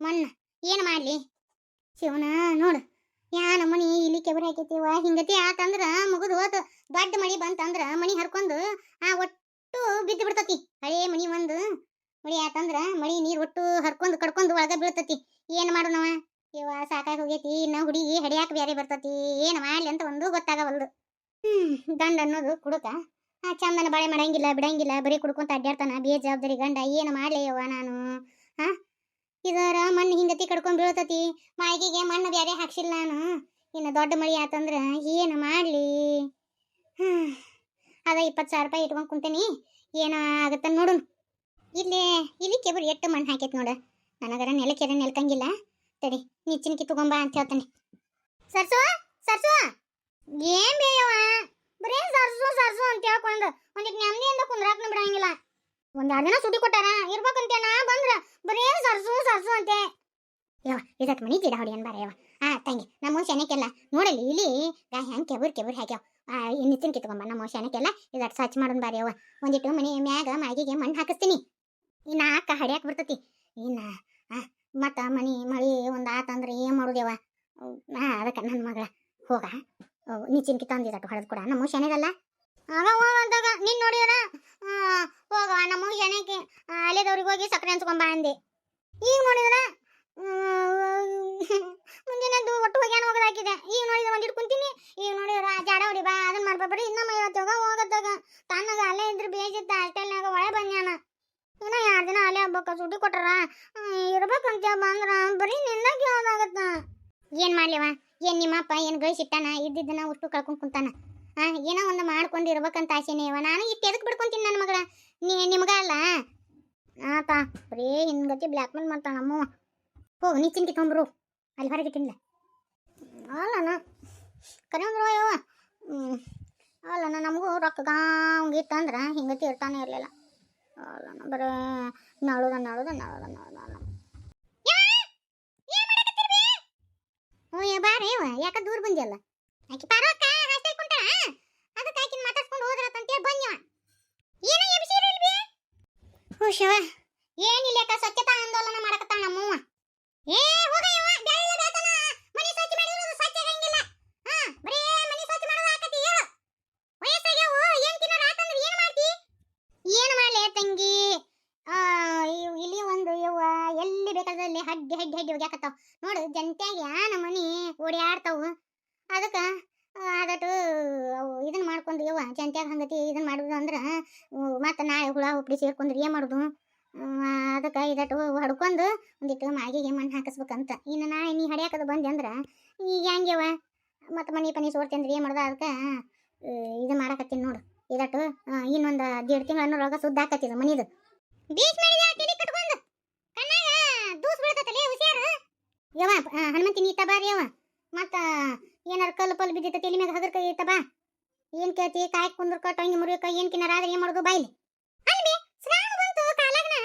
ಮಣ್ಣ, ಏನು ಮಾಡಲಿ? ಶಿವನ, ನೋಡು ಯಾ ನಮ್ಮನಿ ಇಲ್ಲಿ ಕೆಬರ್ ಹಾಕೈತಿವ ಹಿಂಗತಿ ಆತಂದ್ರ ಮುಗಿದು ಹೋತು. ದೊಡ್ಡ ಮಳಿ ಬಂತಂದ್ರ ಮನಿ ಹರ್ಕೊಂಡು ಆ ಒಟ್ಟು ಬಿದ್ದು ಬಿಡ್ತತಿ. ಹಳೇ ಮನಿ ಒಂದು. ಮಳಿ ಆತಂದ್ರ ಮಳಿ ನೀರು ಒಟ್ಟು ಹರ್ಕೊಂಡು ಕಡ್ಕೊಂಡು ಒಳಗೆ ಬೀಳ್ತತಿ. ಏನು ಮಾಡೋಣವ? ಇವ ಸಾಕಾಗಿ ಹೋಗೈತಿ. ಇನ್ನ ಹುಡುಗಿ ಹಡಿಯಾಕ ಬೇರೆ ಬರ್ತತಿ. ಏನು ಮಾಡ್ಲಿ ಅಂತ ಒಂದು ಗೊತ್ತಾಗವಲ್ದು. ಹ್ಞೂ ದಂಡ ಅನ್ನೋದು ಕುಡುಕ. ಆ ಚಂದನ ಬಾಳೆ ಮಾಡಂಗಿಲ್ಲ, ಬಿಡಂಗಿಲ್ಲ. ಬರೀ ಕುಡ್ಕೊಂತ ಅಡ್ಡಾಡ್ತಾನ ಬೇಜವಾಬ್ದಾರಿ ಗಂಡ. ಏನು ಮಾಡ್ಲಿ ಯವ್ವ ನಾನು? ಹಾ ಇದರ ಮಣ್ಣು ಹಿಂಗತಿ ಕಡ್ಕೊಂಡು ಬೀಳ್ತತಿ. ಮಾಯಿಗೆ ಮಣ್ಣು ಬ್ಯಾರೆ ಹಾಕ್ಸಿಲ್ಲ ನಾನು. ಇನ್ನು ದೊಡ್ಡ ಮಳಿ ಆತಂದ್ರೆ ಏನು ಮಾಡಲಿ? ಅದ ಇಪ್ಪತ್ತು ಸಾವಿರ ರೂಪಾಯಿ ಇಟ್ಕೊಂಡು ಕುಂತೇನಿ. ಏನು ಆಗತ್ತ ನೋಡು ಇಲ್ಲಿ ಇಲ್ಲಿ ಕೆಬರ್ ಎಟ್ಟು ಮಣ್ಣು ಹಾಕೈತೆ ನೋಡು. ನನಗರ ನೆಲಕ್ಕೆರ ನೆಲ್ಕಂಗಿಲ್ಲ. ತಡಿ, ನಿಚ್ಚಿನಕಿ ತಗೊಂಬಾ ಅಂತ ಹೇಳ್ತಾನೆ. ಸರ್ಸು ಸರ್ಸು! ಏನ್ ಬೇಯವ ಬರೀ ಸರ್ಸು ಸರ್ಸು ಅಂತ ಹೇಳ್ಕೊಂಡು ಒಂದಿಟ್ಟು ನೆಮ್ಮದಿಯಿಂದ ಕುಂದ್ರಾಕ್ನ ಬಿಡಂಗಿಲ್ಲ. ಒಂದ್ ಎರಡು ದಿನ ಸುಟಿ ಕೊಟ್ಟಾರ? ಇರ್ಬೇಕಂತೆ ನಾ ಬಂದ್ರ ಬರೇ ಸರ್ಸು ಸರ್ಸು ಅಂತೆ. ಯವ್ವ ಇದಕ್ಕೆ ಮನಿ ಗಿಡ ಹೊಡಿ ಅನ್ಬಾರ ಯವ್ವ. ಆ ತಂಗಿ ನಮ್ಮ ಶನಕ್ಕೆಲ್ಲ ನೋಡಲಿ ಇಲ್ಲಿ ಗಾ ಹೆಂಗ್ ಕೆಬರ್ ಕೆಬರ್ ಹಾಕ್ಯಾವ. ನಿತ್ತಿನ ಕಿತ್ಕೊಂಬ ನಮ್ಮ ಶನಕ್ಕೆಲ್ಲ ಇದಕ್ಕೆ ಸ್ವಚ್ಛ ಮಾಡೋನ್ ಬಾರಿ ಯವ್ವ. ಒಂದಿಟ್ಟು ಮನಿ ಮ್ಯಾಗ ಮಾಗಿಗೆ ಮಣ್ಣು ಹಾಕಿಸ್ತೀನಿ. ಇನ್ನ ಅಕ್ಕ ಹಡಿಯಾಕ್ ಬರ್ತತಿ. ಇನ್ನ ಆ, ಮತ್ತ ಮನಿ ಮಳಿ ಒಂದ್ ಆತಂದ್ರ ಏನ್ ಮಾಡುದೇವ ಹಾ ಅದಕ್ಕ ನನ್ನ ಮಗಳ ಹೋಗ. ನಿಚಿನ್ಕಿ ತಂದಿದಟ್ಟು ಹೊಡೆದ್ ಕೂಡ. ನಮ್ಮ ಶನಿಗಲ್ಲ ಆಗ ಹೋಗಂತಾಗ ನಿನ್ ನೋಡಿದ್ರ ಹೋಗ ನಮ್ಮ ಜನಕ್ಕೆ ಅಲೆದವ್ರಿಗೆ ಹೋಗಿ ಸಕ್ಕರೆ ಹಂಚ್ಕೊಂಬ ಅಂದೆ. ಈಗ ನೋಡಿದ್ರ? ಮುಂದಿನದ್ದು ಒಟ್ಟು ಹೋಗ್ಯಾನ ಹೋಗೋದು ಹಾಕಿದೆ. ಈಗ ನೋಡಿದ್ರೆ ಒಂದಿಟ್ಟು ಕುಂತೀನಿ. ಈಗ ನೋಡಿದ್ರ ಜಾಡ ಹೊಡಿ, ಬಾ ಅದನ್ನ ಮಾಡ್ಬಾ ಇನ್ನೊಮ್ಮ ಇವತ್ತೋಗ ಹೋಗತ್ತಾಗ. ತನ್ನಗ ಅಲ್ಲೇ ಇದ್ರೆ ಬೇಜಿತ್ತ ಹಾಸ್ಟೆಲ್ನಾಗ ಒಳೆ ಬಂದ್ಯಾನ ಇನ್ನ ಎರಡು ದಿನ ಅಲ್ಲೇ ಹಬ್ಬಕ್ಕ ಸುಟಿ ಕೊಟ್ಟಾರ ಇರ್ಬೇಕಂತ ಬಂದ್ರ ಬರೀ ನಿನ್ನ ಕೇಳೋದಾಗತ್ತ ಏನ್ ಮಾಡ್ಲಿವ ಏನ್ ನಿಮ್ಮಪ್ಪ, ಏನು ಗಳಿಸಿಟ್ಟಾನ ಇದ್ದಿದ್ದನ್ನ ಉಷ್ಟು ಕಳ್ಕೊಂಡ್ ಕುಂತಾನ. ಆ, ಏನೋ ಒಂದು ಮಾಡ್ಕೊಂಡು ಇರ್ಬೇಕಂತ ಆಸೆನೇ ಇವ ನಾನು ಇಟ್ಟು ಎದಕ್ಕೆ ಬಿಡ್ಕೊಂತೀನಿ ನನ್ನ ಮಗಳ. ನೀ, ನಿಮ್ಗ ಅಲ್ಲ? ಆತ ಬರೀ ಹಿಂಗತಿ ಬ್ಲ್ಯಾಕ್ ಮೇಲ್ ಮಾಡ್ತಾಳ ನಮ್ಮವ್ವ ಹೋಗು ನೀ ಚಿಂತಿ ತೊಂಬ್ರು ಅಲ್ಲಿ ಹೊರಗೆ ತಿನ್ಲ. ಅಲ್ಲನ ಕರೆಯಂದ್ರು ಯವ್ವ ಅಲ್ಲಣ್ಣ ನಮಗೂ ರೊಕ್ಕ ಗಾಂಗ್ ಇತ್ತಂದ್ರ ಹಿಂಗತಿ ಇರ್ತಾನೆ ಇರಲಿಲ್ಲ. ಅಲ್ಲಣ್ಣ ಬರೇ ನಾಳುದ, ನಾಳೋದ ನಾಳೋದ ನಾಳೋದ ಓಯ್ ಬಾರೆ ಇವ ಯಾಕ ದೂರ ಬಂದಿಯಲ್ಲ ಆಕಿ ಪಾರಕ್ಕ? ಹಾಸ್ಟೆಲ್ ಕುಂಟ ಅದಕ್ಕೆ ಏನಿಲ್ಲ ಅಕ್ಕ ಆಂದೋಲನ ಮಾಡಕತ್ತಾಳ ನಮ್ಮವ್ವ ಏ ಹೋಗ ಮನೆ ಮಾಡಿದ್ರೆ ಆಗಂಗಿಲ್ಲ. ಹಾ, ಬರೇ ಮನಿ ಸ್ವಚ್ಛ ಏನ್ ಮಾಡ್ತಿ? ಏನ್ ತಂಗಿ? ಆ ಇಲ್ಲಿ ಒಂದು ಯವ್ವ, ಎಲ್ಲಿ ಬೇಕಾದಲ್ಲಿ ಹಡ್ಡಿ ಹಡ್ಡಿ ಹಡ್ಡಿ ಹೋಗ್ಯಾಕತ್ತಾವ. ನೋಡು, ಜಂತ್ಯಾಗ ಯಾನ ಮನಿ ಓಡ್ಯಾಡ್ತಾವು. ಅದಕ್ಕ ಮಾಡ್ಕೊಂಡು ಯವ್ವ ಜಂತ್ಯಾಗ ಹಂಗತಿ ಇದನ್ನ ಮಾಡುದು ಅಂದ್ರ ಮತ್ತೆ ನಾಳೆ ಹುಳ ಹುಪ್ಪಡಿ ಸೇರ್ಕೊಂಡ್ರೆ ಏನ್ ಮಾಡುದು? ಅದಕ್ಕೆ ಇದಟ್ಟು ಹೊಡ್ಕೊಂಡು ಒಂದಿಟ್ಟು ಮಾಗಿಗೆ ಮಣ್ಣು ಹಾಕಿಸ್ಬೇಕಂತ. ಇನ್ನು ನಾಳೆ ನೀ ಹಡ್ಯಾಕದು ಬಂದೆ ಅಂದ್ರ, ಈಗ ಹೆಂಗ್ಯವ ಮತ್ತೆ ಮನಿ ಪನಿ ಸೋರ್ತಿ ಏನ್ ಮಾಡೋದು ಅದಕ್ಕೆ? ಇದು ಮಾಡಕತ್ತೀನಿ ನೋಡು. ಇದಟ್ಟು ಇನ್ನೊಂದು ದೇಡ್ ರೋಗ ಸುದ್ದ ಹಾಕತ್ತಿದ ಮನಿದು. ಬೀಚ್ ಮಾಡಿದ ತಲೆ ಕಟ್ಕೊಂಡು? ಕಣ್ಣಾಗ ದೂಸ್ ಹನುಮಂತಿ ನೀ ಬಾರಿ ಯವ ಮತ್ತ, ಏನಾರ ಕಲ್ಲು ಪಲ್ಲು ಬಿದ್ದಿತ್ತ ತಲೆ ಮ್ಯಾಗ ಹಗರ್ಕ ಇತ್ತ ಬಾ. ಏನ್ ಕೇಳ್ತಿ? ಕಾಯ್ ಕುಂದ್ರಕ ಟೊಂಗಿ ಮುರಿಯಕ ಏನ್ ಕಿನ್ನಾರ? ಆದ್ರೆ ಏನ್ ಮಾಡೋದು? ಬಾಯ್ಲಿ. ಅಲ್ಬಿ ಸ್ನಾನ ಬಂತು, ಕಾಲಾಗ್ನ.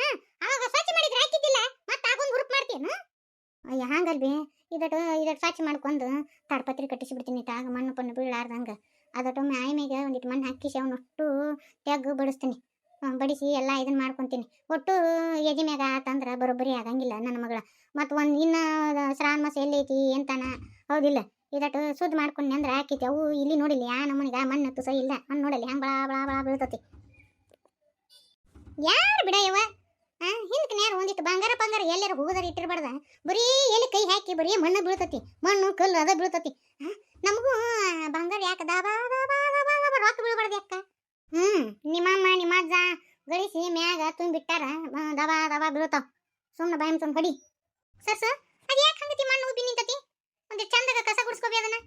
ಅವಾಗ ಸ್ವಚ್ಛ ಮಾಡಿದ್ರೆ ಹಾಕಿದ್ದಿಲ್ಲ ಮತ್ತ ಆಗೊಂದು ಗ್ರೂಪ್ ಮಾಡ್ತೀನಿ. ಅಯ್ಯ, ಹಂಗಲ್ಬಿ. ಇದಟ್ಟು ಇದಟ್ಟು ಸ್ವಚ್ಛ ಮಾಡ್ಕೊಂಡು ತಾಡ್ಪತ್ರಿ ಕಟ್ಟಿಸಿ ಬಿಡ್ತೀನಿ ತಾಗ ಮಣ್ಣು ಪಣ್ಣು ಬೀಳಾರ್ದಂಗ. ಅದಟ್ಟು ಮ್ಯಾಯ ಮೇಗ ಒಂದಿಟ್ಟು ಮಣ್ಣು ಹಾಕಿಸಿ ಅವನೊಟ್ಟು ತೆಗ್ಗು ಬಡಿಸ್ತೀನಿ. ಬಡಿಸಿ ಎಲ್ಲ ಇದನ್ನ ಮಾಡ್ಕೊಂತೀನಿ. ಒಟ್ಟು ಎಜಿ ಮ್ಯಾಗ ಆತಂದ್ರೆ ಬರೋಬ್ಬರಿ ಆಗಂಗಿಲ್ಲ ನನ್ನ ಮಗಳ. ಮತ್ತು ಒಂದು ಇನ್ನ, ಶ್ರಾವಣ ಮಾಸ ಎಲ್ಲೈತಿ ಅಂತಾನ ಹೌದಿಲ್ಲ. ಇದಟ್ಟು ಸುದ್ ಮಾಡ್ಕೊಂಡು ಅಂದ್ರೆ ಹಾಕೈತಿ ಅವು ಇಲ್ಲಿ ನೋಡಿಲ್ಲ, ಯಾ ನಮ್ಮನಿಗ ಮಣ್ಣು ತುಸ ಇಲ್ಲ, ಮಣ್ಣು ನೋಡಲಿ ಹಂಗೆ ಬಳ ಬಳ ಬಳ ಬೀಳ್ತತಿ. ಯಾರು ಬಿಡ ಇವ? ಹಿಂದಕ್ಕೆ ನ್ಯಾರು ಒಂದಿಟ್ಟು ಬಂಗಾರ ಬಂಗಾರ ಎಲ್ಲರೂ ಹೋಗೋದಾರ ಇಟ್ಟಿರ್ಬಾರ್ದ. ಬರೀ ಎಲ್ಲಿ ಕೈ ಹಾಕಿ, ಬರೀ ಮಣ್ಣು ಬೀಳ್ತತಿ, ಮಣ್ಣು ಕಲ್ಲು ಅದ ಬೀಳ್ತತಿ. ನಮಗೂ ಬಂಗಾರ ಯಾಕೆ ದಾಬಾ ದಾಬಾ ದಾಬಾ ದಾಬಾ ರೊಕ್ಕ ಬೀಳ್ಬಾರ್ದು ಯಾಕ? ಹ್ಞೂ ನಿಮ್ಮಮ್ಮ ನಿಮ್ಮ ಅಜ್ಜ, ಗಳಿಸಿ ಮ್ಯಾಗ ತುಂಬಿಟ್ಟಾರ ದಬಾ ದಬಾ ಬೀಳ್ತಾವ. ಸುಮ್ಮನೆ ಬಾಯಿ ಮುಚ್ಕೊಂಡು ಹೊಡಿ ಸರ್ ಸರ್ ಅದು ಯಾಕೆ ಹಂಗತಿ ಮಣ್ಣು ಉಬ್ಬಿ ನಿಂತತಿ ಒಂದು ಚಂದಗ ಕಸ ಗುಡಿಸ್ಕೋಬಿ ಅದನ್ನ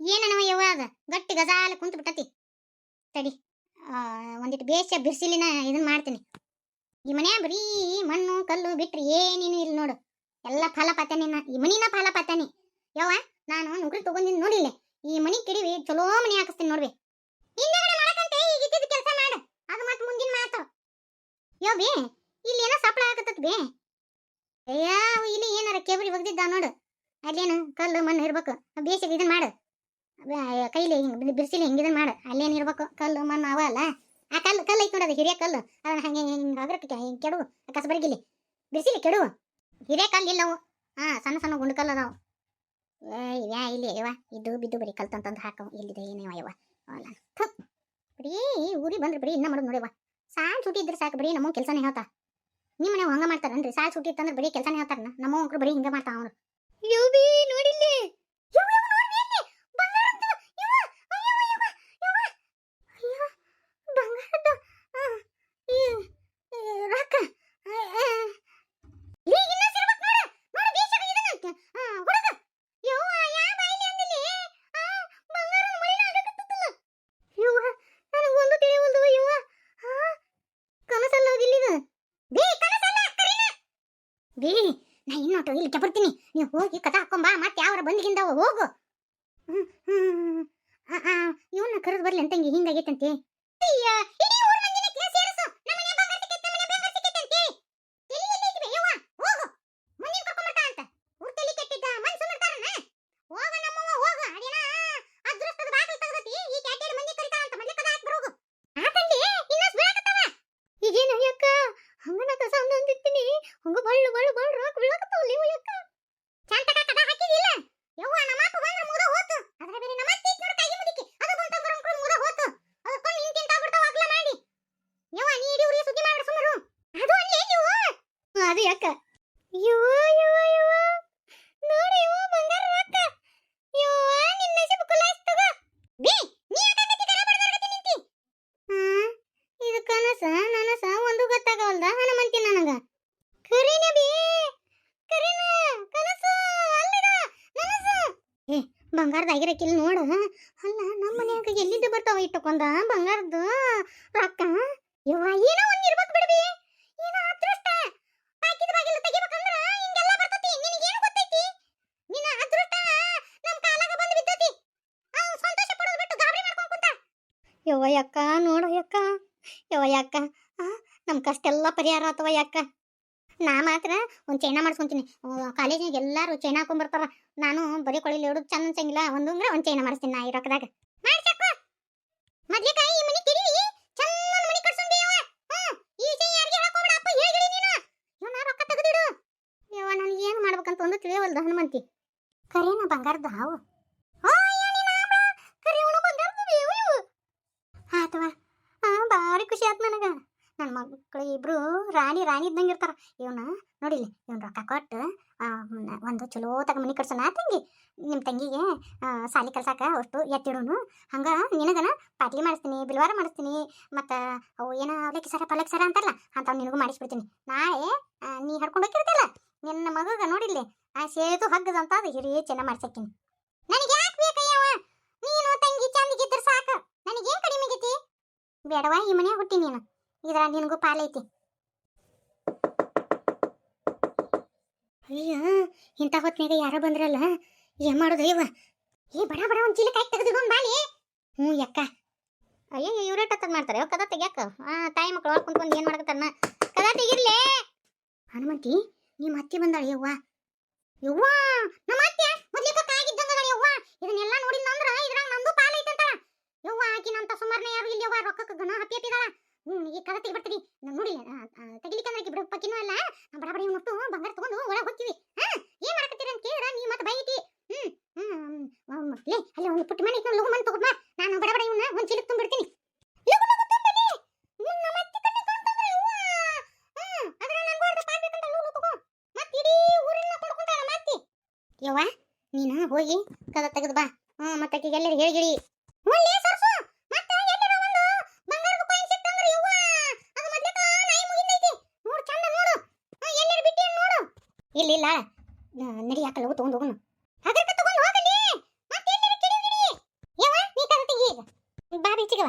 ಏನನವ ಯವ್ವ ಅದ ಗಟ್ಟಿ ಗಜಾಲ ಕುಂತು ಬಿಟ್ಟತಿ ತಡಿ ಆ, ಒಂದಿಟ್ಟು ಬೇಷ ಬಿರ್ಸಿಲಿನ ಇದನ್ನ ಮಾಡ್ತೀನಿ. ಈ ಮನೆ ಬರೀ ಮಣ್ಣು, ಕಲ್ಲು ಬಿಟ್ರಿ ಏನೇನು ಇಲ್ಲ ನೋಡು. ಎಲ್ಲ ಫಲ ನಾ, ಈ ಮನಿನ ಫಲ ಯವ್ವ, ನಾನು ನೌಕರಿ ತಗೊಂಡಿನ್ ನೋಡಿಲ್ಲ. ಈ ಮನಿ ಕಿಡಿವಿ, ಚಲೋ ಮನಿ ಹಾಕಿಸ್ತೀನಿ ನೋಡ್ವಿ. ಹಿಂದಗಡೆ ಮಾಡಕಂತೆ, ಈಗ ಇದ್ದಿದ್ದ ಕೆಲಸ ಮಾಡು. ಅದು ಮತ್ತೆ ಮುಂದಿನ ಮಾತು. ಯೋ ಬೇ, ಇಲ್ಲಿ ಏನೋ ಸಪ್ಳ ಆಗತ್ತತ್ ಬೇ. ಅಯ್ಯೋ, ಇಲ್ಲಿ ಏನಾರ ಕೇಬರಿ ಒಗ್ದಿದ್ದ ನೋಡು. ಅಲ್ಲೇನು ಕಲ್ಲು, ಮಣ್ಣು ಇರ್ಬೇಕು. ಬೇಸಿಗೆ ಇದನ್ನ ಮಾಡು. ಕೈಲಿ ಹಿಂಗ್ ಬಿರ್ಸಿಲಿ ಹಿಂಗ್ ಇದನ್ನ ಮಾಡು. ಅಲ್ಲೇನ್ ಇರ್ಬೇಕು? ಕಲ್ಲು, ಮಣ್ಣು ಅವ ಅಲ್ಲ ಆ ಕಲ್ಲು ಕಲ್ಲು ಐತ್ ನೋಡೋದು ಹಿರಿಯ ಕಲ್ಲು ಅದನ್ನ ಹಂಗೆ, ಹಿಂಗೆ ಹಗರಕ್ಕೆ ಹಿಂಗೆ ಕೆಡು ಕಸಬರಗಿಲಿ. ಬಿಡಿಸಿಲಿ ಕೆಡು ಹಿರಿಯ ಕಲ್ಲು ಇಲ್ಲವು ಹಾ ಸಣ್ಣ ಸಣ್ಣ ಗುಂಡು ಕಲ್ಲು ಅದಾವು. ಏ ಇವ್ಯಾ, ಇಲ್ಲಿ ಅಯ್ಯವ ಇದ್ದು ಬಿದ್ದು ಬರೀ ಕಲ್ ತಂತಂದು ಹಾಕವು. ಇಲ್ಲಿದೆ ಏನೇವ ಅಯ್ಯವ ಅಲ್ಲ ಬರೀ ಊರಿಗೆ ಬಂದ್ರೆ ಬರೀ ಇನ್ನ ಮಾಡೋದು ನೋಡಿವ ಸಾಲ್ ಸುಟ್ಟಿ ಇದ್ರೆ ಸಾಕು, ಬರೀ ನಮ್ಮ ಕೆಲಸನೇ ಹೇಳ್ತಾ ನಿಮ್ಮ ಮನೆ ಹಂಗ ಮಾಡ್ತಾರನ್ರಿ ಸಾಲ್ ಸುಟ್ಟಿ ಇತ್ತಂದ್ರೆ ಬರೀ ಕೆಲಸನೇ ಹೇಳ್ತಾರ ನಮ್ಮ ಮಕ್ಕಳು ಬರೀ ಹಿಂಗ ಮಾಡ್ತಾವ ಅವ್ರು ಯೋಬಿ ನೋಡಿಲ್ಲಿ. ಬೇ ನಾ ಇನ್ನೊಟ್ಟು ಇಲ್ಲಿ ಬರ್ತೀನಿ. ನೀವು ಹೋಗಿ ಕಥ ಹಾಕೊಂಬಾ ಮತ್ತೆ ಯಾವ್ರ ಬಂದಿಗಿಂದವ ಹೋಗು. ಇವನ್ನ ಕರೆದು ಬರ್ಲಿ ಅಂತಂಗಿ, ಹಿಂಗಾಗೈತಂತೆ. ಅಯ್ಯ ಊರ್ ಮಂದಿನ ಕೇಸ್ ಸೇರಿಸು ನಮ್ಮನೆ ಬಂಗಾರ ಸಿಕ್ಕೈತೆ ನಮ್ಮನೆ ಬಂಗಾರ ಸಿಕ್ಕೈತಂತೆ ತಲಿ ಎಲ್ಲೈತಿ ಬೇ ಯವ್ವ ಹೋಗು ಮಂದಿನ ಕರ್ಕೊಂಡ್ ಬರ್ತಾ ಅಂತ ಊರ್ ತಲಿ ಕೆಟ್ಟಿದ್ದ ಮನ್ ಸುಮ್ಮರ್ತಾರನ ಹೋಗ ನಮ್ಮವ್ವ ಹೋಗು ಅದೇನ ಅದೃಷ್ಟದ ಬಾಗಿಲು ತೆಗ್ದತಿ ಈ ಕ್ಯಾಟೇರಿ ಮಂದಿ ಕರಿತಾರ ಅಂತ ಮೊದ್ಲೇ ಕದ ಹಾಕಿ ಬರೋಗು ಆತಲ್ಲಿ ಇನ್ನಷ್ಟು ಬೇಕತ್ತವ ಈಗೇನ ಅಯ್ಯಕ್ಕ ಹಂಗನ ಕಸ ಅಂದಿರ್ತೀನಿ ಹಂಗ ಬಳ್ಳು ಬಳ್ಳು ಬಳ್ಳು ರಾಕ್ ಬೀಳಕತ್ತಾವ ನೀವು ಅಯ್ಯಕ್ಕ ಶಾಂತಕ ಕದ ಹಾಕಿದಿಲ್ಲ ಯವ್ವ ನಮ್ಮ ಅಪ್ಪ ಬಂದ್ರೆ ಮುದ ಹೋತು ಅದ್ರ ಬೇರೆ ನಮ್ಮ ಅತ್ತೆ ಇತ್ತು ನೋಡು ಕೈ ಮುದಿಕಿ ಅದು ಬಂತ ಬರಂಕ್ರು ಮುದ ಹೋತು ಅದಕ್ಕೊಂದು ನಿನ್ ತಿಂತ ಬಿಡ್ತಾವ ಅಗ್ಲ ಮಾಡಿ ಯವ್ವ ನೀ ಇಡೀ ಊರಿಗೆ ಸುದ್ದಿ ಮಾಡ್ಬಿಡು ಸುಮ್ಮರು ಅದು ಅಲ್ಲೇ ನೀವು ಅದು ಯಾಕ ಯವ್ವ ಯವ್ವ ಯವ್ವ ನೋಡಿ ಯವ್ವ ಬಂಗಾರ ರೊಕ್ಕ ಯವ್ವ ನಿನ್ನ ನಸೀಬ್ ಕುಲಾಯ್ಸ್ ತಗೋ ಬೇ ನೀ ಯಾಕಾಗತ್ತಿ ಕರೆ ಬಡ್ದಾಡಕತ್ತಿ ನಿಂತಿ ಹಾ ಇದು ಕನಸ ನನಸ ಒಂದು ಗೊತ್ತಾಗವಲ್ದ ಹನುಮಂತಿ ನನಗ ಕರೀನ ಬೇ ಕರೀನ ಕನಸು ಅಲ್ಲದ ನನಸು ಏ ಬಂಗಾರದಾಗಿರಕ್ಕಿಲ್ಲ ನೋಡ. ಅಲ್ಲ ನಮ್ಮ ಮನ್ಯಾಗ ಎಲ್ಲಿದ್ದು ಬರ್ತಾವ ಇಟ್ಟುಕೊಂದ ಬಂಗಾರದ್ದು? ರೊಕ್ಕ? ಯವ್ವ, ಏನೋ ಒಂದು ಇರ್ಬೇಕು ಬಿಡ್ಬಿ. ಏನೋ ಅದೃಷ್ಟ. ಹಾಕಿದ ಬಾಗಿಲ ತೆಗಿಬೇಕಂದ್ರ ಹಿಂಗೆಲ್ಲ ನಿನಗೆ ಏನು ಗೊತ್ತೈತಿ? ನಿನ್ನ ಅದೃಷ್ಟ ನಮ್ಮ ಕಾಲಾಗ ಬಂದು ಬಿದ್ದತಿ. ಅವ್ ಸಂತೋಷ ಪಡೋದು ಬಿಟ್ಟು ಗಾಬರಿ ಮಾಡ್ಕೊಂಡ್ ಕುಂತ. ಯವ್ವ ಯಕ್ಕ ನೋಡು ಯಕ್ಕ ಯವ್ವ ಯಕ್ಕ ನಮ್ಮ ಕಷ್ಟೆಲ್ಲ ಪರಿಹಾರ ಆತವ ಯಕ್ಕ ನಾ ಮಾತ್ರ ಒಂದ್ ಚೈನಾ ಮಾಡಿಸ್ಕೊಂತೀನಿ. ಕಾಲೇಜಿಗೆ ಎಲ್ಲಾರು ಚೈನಾ ಹಾಕೊಂಡ್ಬರ್ತಾರ ನಾನು ಬರೀ ಕೊಳಿಲಿ ಇಡೋದು ಚಂದ ಅನ್ಸಂಗಿಲ್ಲ. ಒಂದು ಅಂದ್ರೆ ಒಂದ್ ಚೈನಾ ಮಾಡಿಸ್ತೀನಿ ನಾ ಈ ರೊಕ್ಕದಾಗ. ಮೊದ್ಲಿಕಾಯಿ ಈ ಈ ಅಪ್ಪ ನೀನು. ಏನು ಮಾಡ್ಬೇಕಂತ ಒಂದು ತಿಳಿಯವಲ್ದು ಹನುಮಂತಿ. ಕರೇನ ಬಂಗಾರದ ಹಾವು ಆ, ಏನಿನ ಆಮ್ರ? ಕರಿಯವನ ಬಂಗಾರದ ಬೇವು ಇವು. ಆತವ ಆ ಭಾರಿ ಖುಷಿ ಆತ್ ನನಗ ನನ್ನ ಮಕ್ಕಳು ಇಬ್ರು ರಾಣಿ ರಾಣಿ ಇದ್ದಂಗೆ ಇರ್ತಾರೆ. ಇವನ ನೋಡಿಲಿ ಇವ್ನ ರೊಕ್ಕ ಕೊಟ್ಟು ಒಂದು ಚಲೋ ತಗ ಮನಿ ಕಟ್ಸೋಣ ತಂಗಿ. ನಿಮ್ಮ ತಂಗಿಗೆ ಸಾಲಿ ಕಲ್ಸಾಕ ಅಷ್ಟು ಎತ್ತಿಡೋನು. ಹಂಗೆ ನಿನಗನ ಪಾಟ್ಲಿ ಮಾಡಿಸ್ತೀನಿ, ಬಿಲ್ವಾರ ಮಾಡಿಸ್ತೀನಿ, ಮತ್ತು ಅವು ಏನೋ ಅವಲಕ್ಕಿ ಸರ ಪಲಕ್ ಸರ ಅಂತಾರಲ್ಲ ಅಂತ ನಿನಗೂ ಮಾಡಿಸ್ಬಿಡ್ತೀನಿ. ನಾಳೆ ನೀ ಹರ್ಕೊಂಡು ಹೋಗಿರ್ತಿಲ್ಲ ನಿನ್ನ ಮಗಗ ನೋಡಿಲ್ಲಿ ಆ, ಸೇದು ಹಗ್ಗದಂತ ಅದು ಹಿರಿಯ ಚೆನ್ನ ಮಾಡ್ಸಕ್ಕಿನಿ. ನನಗೆ ಯಾಕೆ ಬೇಕಯ್ಯವ ನೀನು ತಂಗಿ ಚಂದಿಗಿದ್ರೆ ಸಾಕು. ನನಗೇನು ಕಡಿಮೆ ಬೇಡವಾ ಈ ಮನೆ ಹುಟ್ಟಿ ನೀನು? ಇದ್ರ ನಿನಗೂ ಪಾಲೈತಿ ಅಯ್ಯೋ, ಇಂಥ ಹೊತ್ನಾಗ ಯಾರೋ ಬಂದ್ರಲ್ಲ? ಏನ್ ಮಾಡೋದು ಇವ? ಏ, ಬಡ ಬಡ, ಒಂದ್ ಚೀಲ ಕೈ ತೆಗೆದು ಬಾಲಿ. ಹ್ಞೂ ಯಕ್ಕ. ಅಯ್ಯೋ ಇವ್ರೇ ಟತ್ತದ್ ಮಾಡ್ತಾರೆ? ಕದ ತೆಗ್ಯಾಕ? ಆ, ತಾಯಿ ಮಕ್ಕಳು ಒಳಗೆ ಕುಂತ್ಕೊಂಡು ಏನ್ ಮಾಡಕತ್ತಾನ ಕದ ತೆಗಿರ್ಲೇ. ಹನುಮಂತಿ ನಿಮ್ಮ ಅತ್ತೆ ಬಂದಾಳ ಯವ್ವ? ಯವ್ವ ನಮ್ಮ ಮೊದ್ಲಿಕ ಕಾಗಿದ್ದಂಗ ಅದಾಳ ಯವ್ವ ಇದನ್ನೆಲ್ಲ ನೋಡಿಲ್ಲ ಅಂದ್ರ ಇದ್ರಾಗ ನಂದು ಪಾಲ ಐತಂತ ಯವ್ವ ಆಕಿನಂತ ಸುಮಾರ್ನ ಯಾರು ಇಲ್ಲ ಯವ್ವ ರೊಕ್ಕಕ್ಕೆ ಗಣ ಹತ್ತಿ ಹತ್ತಿದಾಳ ಹ್ಮ್ ಈ ಕದ ತೆಗಿಬಿಡ್ತೀವಿ ನೋಡಿ ತೆಗಿಲಿಕ್ಕಂದ್ರೆ ಬಿಡು ಪಕ್ಕಿನೂ ಅಲ್ಲ. ಬಡಬಡಿ ಬಡ ಮುಟ್ಟು ಬಂಗಾರ ತಗೊಂಡು ಒಳಗೆ ಹೋಗ್ತೀವಿ. ಹಾ, ಏನ್ ಮಾಡಕತ್ತೀರಿ ಅಂತ ಕೇಳಿದ್ರ ನೀ ಮತ್ತೆ ಬೈತಿ ಹ್ಮ್ ಹ್ಮ್ ಲೇ, ಅಲ್ಲಿ ಒಂದು ಪುಟ್ಟ ಮನೆ ಇತ್ತು ಲಗು ಮನ್ ತಗೊಂಡ್ ಬಾ. ನಾನು ಬಡಬಡ ಬಡ ಇವನ್ನ ಒಂದ್ ಚೀಲಕ್ಕೆ ತುಂಬಿಡ್ತೀನಿ. ಯವ್ವ, ನೀನು ಹೋಗಿ ಕದ ತೆಗೆದು ಬಾ. ಹ್ಞೂ ಮತ್ತೆ ಎಲ್ಲರೂ ಹೇಳಿಗಿಡಿ ಒಳ್ಳೆ ಸರ್ಸು ಮತ್ತೆ ಎಲ್ಲರ ಒಂದು ಬಂಗಾರದ ಕಾಯಿನ್ ಸಿಕ್ತಂದ್ರೆ ಯವ್ವ ಅದು ಮೊದ್ಲಕ ನಾಯಿ ಮುಗಿದೈತಿ ನೋಡು ಚಂದ ನೋಡು ಹ್ಮ್, ಎಲ್ಲರೂ ಬಿಟ್ಟಿ ನೋಡು ಇಲ್ಲ ಇಲ್ಲ ನ- ನಡಿ ಯಾಕಲ್ಲ ಹೋಗು, ತಗೊಂಡು ಹೋಗೋಣ ಅದಕ್ಕೆ ಹೋಗಲಿ. ಮತ್ತೆ ಎಲ್ಲರೂ ಯವ್ವ, ನೀ ಕದ ತೆಗಿ ಈಗ. ಬಾ ಬೀಚಿಗವ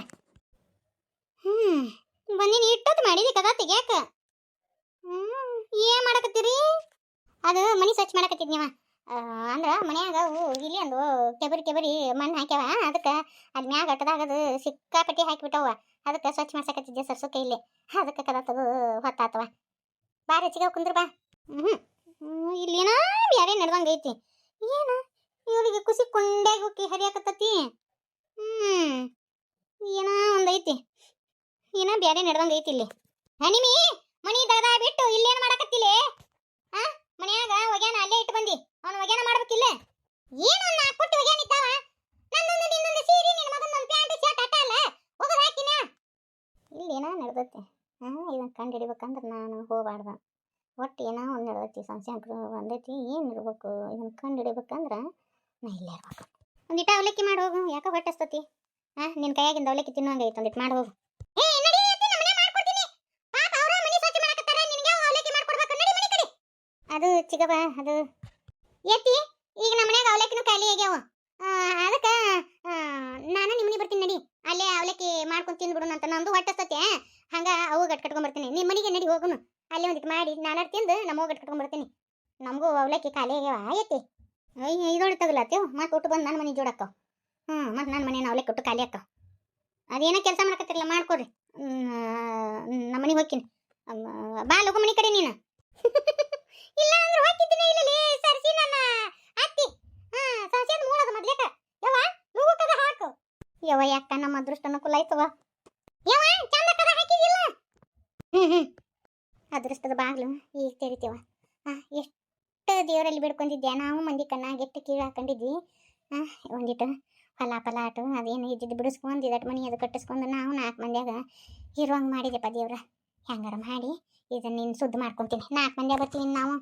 ಹ್ಮ್ ನೀ ಇಟ್ಟದ್ದು ಮಾಡಿದಿ ಕದ ತೆಗಿಯಾಕ ಏನ್ ಮಾಡಕತ್ತೀರಿ? ಅದು ಮನಿ ಸ್ವಚ್ಛ ಮಾಡಕತ್ತಿದ್ನಿವ ಅಂದ್ರೆ ಮನ್ಯಾಗ ಇಲ್ಲಿ ಅಂದು ಕೆಬರಿ ಕೆಬರಿ ಮಣ್ಣು ಹಾಕ್ಯಾವ. ಅದಕ್ಕೆ ಅದ್ ಮ್ಯಾಗ ಅಟ್ಟದಾಗ ಅದು ಸಿಕ್ಕಾಪಟ್ಟಿ ಹಾಕಿಬಿಟ್ಟವ ಅದಕ್ಕೆ ಸ್ವಚ್ಛ ಮಾಡ್ಸಕತ್ತಿದ್ದೆ ಸರ್ಸೋಕೆ ಇಲ್ಲಿ. ಅದಕ್ಕೆ ಕದ ತಗೋ ಹೊತ್ತಾತವ. ಬಾ ರಚಿಗ ಕುಂದ್ರ ಬಾ. ಹ್ಞೂ ಇಲ್ಲೇನೋ ಬ್ಯಾರೆ ನಡ್ದಂಗ ಐತಿ. ಏನ? ಇವಳಿಗೆ ಕುಸಿ ಕೊಂಡ್ಯಾಗ ಹೋಗಿ ಹರಿಯಾಕತ್ತತಿ. ಹ್ಮ್, ಏನ ಒಂದೈತಿ ಏನ ಬ್ಯಾರೆ ನಡೆದಂಗ ಐತಿ ಇಲ್ಲಿ. ಹನಿಮಿ, ಮನಿ ದಗದ ಬಿಟ್ಟು ಇಲ್ಲೇನ್ ಮಾಡಕತ್ತಿಲೆ ಆ, ಮನ್ಯಾಗ ಒಗ್ಯಾನ ಅಲ್ಲೇ ಇಟ್ಟು ಬಂದಿ. ಅವನ ಒಗ್ಯಾನ ಮಾಡ್ಬೇಕಿಲ್ಲ ಏನು ಒಂದು ನಾಲ್ಕು ಪುಟ್ಟಿ ಒಗ್ಯಾನ ಇದ್ದಾವ. ನನ್ನೊಂದು ನಿನ್ನೊಂದು ಸೀರೆ ನಿನ್ನ ಮಗನೊಂದು ಪ್ಯಾಂಟ್ ಶರ್ಟ್ ಅಟ್ಟ ಅಲ್ಲ? ಹೋಗೋದು ಹಾಕಿನ ಇಲ್ಲೇನ ನಡೆದತ್ತೆ ಹಾ ಇದನ್ನ ಕಂಡು ಹಿಡಿಬೇಕಂದ್ರೆ ನಾನು ಹೋಗಬಾರ್ದ. ಒಟ್ಟು ಏನೋ ಒಂದು ನಡೆದೈತಿ ಸಂಶಂಕರು ಬಂದೈತಿ, ಏನು ಇರ್ಬೇಕು? ಇದನ್ನು ಕಂಡು ಹಿಡಿಬೇಕಂದ್ರೆ ನಾ ಇಲ್ಲೇ ಇರ್ಬೇಕು. ಒಂದಿಟ ಅವಲಕ್ಕಿ ಮಾಡಿ ಹೋಗು, ಯಾಕೆ ಹೊಟ್ಟೆ ಹಸ್ತತಿ ಹಾ ನಿನ್ನ ಕೈಯಾಗಿಂದ ಅವಲಕ್ಕಿ ತಿನ್ನೋಂಗೆ ಐತೆ ಒಂದಿಟ್ಟು ಮಾಡಿ ಹೋಗು. ಅದು ಚಿಗವ ಅದು ಎತ್ತಿ, ಈಗ ನಮ್ಮ ಮನ್ಯಾಗ ಅವಲಕ್ಕಿನೂ ಖಾಲಿ ಆಗ್ಯಾವ. ಅದಕ್ಕೆ ನಾನು ನಿಮ್ಮ ಮನೆ ಬರ್ತೀನಿ ನಡಿ. ಅಲ್ಲೇ ಅವಲಕ್ಕಿ ಮಾಡ್ಕೊಂಡು ತಿಂದ್ಬಿಡೋಣ ಅಂತ ನಂದು ಹೊಟ್ಟೆ ಹಸ್ತತಿ ಹಂಗೆ ಅವು ಗಟ್ಕಟ್ಕೊಂಡ್ಬರ್ತೀನಿ ಕಟ್ಕೊಂಡ್ ಬರ್ತೀನಿ. ನಿಮ್ಮ ಮನೆಗೆ ನಡಿ ಹೋಗುನು. ಅಲ್ಲೇ ಒಂದಿಟ್ಟು ಮಾಡಿ ನಾನು ತಿಂದು ನಮ್ಮ ಗಟ್ ಕಟ್ಕೊಂಡ್ ಬರ್ತೀನಿ ನಮಗೂ ಅವಲಕ್ಕಿ ಖಾಲಿ ಆಗ್ಯಾವ ಆಯ್ತಿ ಅಯ್ಯ ಇದೊಳ ತಗಲತ್ತೇವ್ ಮತ್ತೆ ಕೊಟ್ಟು ಬಂದು ನನ್ನ ಮನೆ ಜೋಡಕ್ಕ. ಹ್ಞೂ ಮತ್ತೆ ನನ್ನ ಮನೆ ಅವಲಕ್ಕಿ ಕೊಟ್ಟು ಖಾಲಿ ಅಕ್ಕ ಅದೇನೋ ಕೆಲಸ ಮಾಡಕತ್ತಿರಲ್ಲ ಮಾಡ್ಕೊಡ್ರಿ. ನಮ್ಮ ಮನೆಗೆ ಹೋಗ್ತೀನಿ ಬಾ ಲೋಕ ಮನೆ ಕಡೆ ನೀನು. ಇಲ್ಲ ಅಂದ್ರೆ ಹೋಗ್ತಿದ್ದೀನಿ ಇಲ್ಲ ಸರ್ಸಿ ನನ್ನ. ಅತ್ತಿ ಹಾಂ, ಸರ್ಸಿ ಅದು ಮೂಳದ ಮೊದ್ಲೇಕ ಯವ್ವ ಲಗು ಕದ ಹಾಕು. ಯವ್ವ, ಯಾಕ ನಮ್ಮ ಅದೃಷ್ಟನ ಕುಲ ಆಯ್ತವ ಯವ್ವ, ಚಂದ ಕದ ಹಾಕಿದಿಲ್ಲ ಹ್ಮ್ ಹ್ಮ್. ಅದೃಷ್ಟದ ಬಾಗ್ಲು ಈಗ ತೆರಿತೀವ. ಹಾಂ ಎಷ್ಟು ದೇವರಲ್ಲಿ ಬಿಡ್ಕೊಂಡಿದ್ದೆ ನಾವು ಮಂದಿ ಕಣ್ಣಾಗ ಎಷ್ಟು ಕೀಳು ಹಾಕೊಂಡಿದ್ವಿ. ಹಾಂ ಒಂದಿಟ್ಟು ಫಲ ಫಲಾಟು ಅದೇನು ಇದ್ದಿದ್ದು ಬಿಡಿಸ್ಕೊಂಡು ಇದಟ್ಟು ಮನೆ ಅದು ಕಟ್ಟಿಸ್ಕೊಂಡು ನಾವು ನಾಲ್ಕು ಮಂದಿಯಾಗ ಇರುವಂಗೆ ಮಾಡಿದೆಪ್ಪ ದೇವ್ರ. ಹೆಂಗಾರ ಮಾಡಿ ಇದನ್ನು ನೀನು ಶುದ್ಧ ಮಾಡ್ಕೊಂತೀನಿ. ನಾಲ್ಕು ಮಂದಿಯಾಗ ಬರ್ತೀವಿ ನಾವು.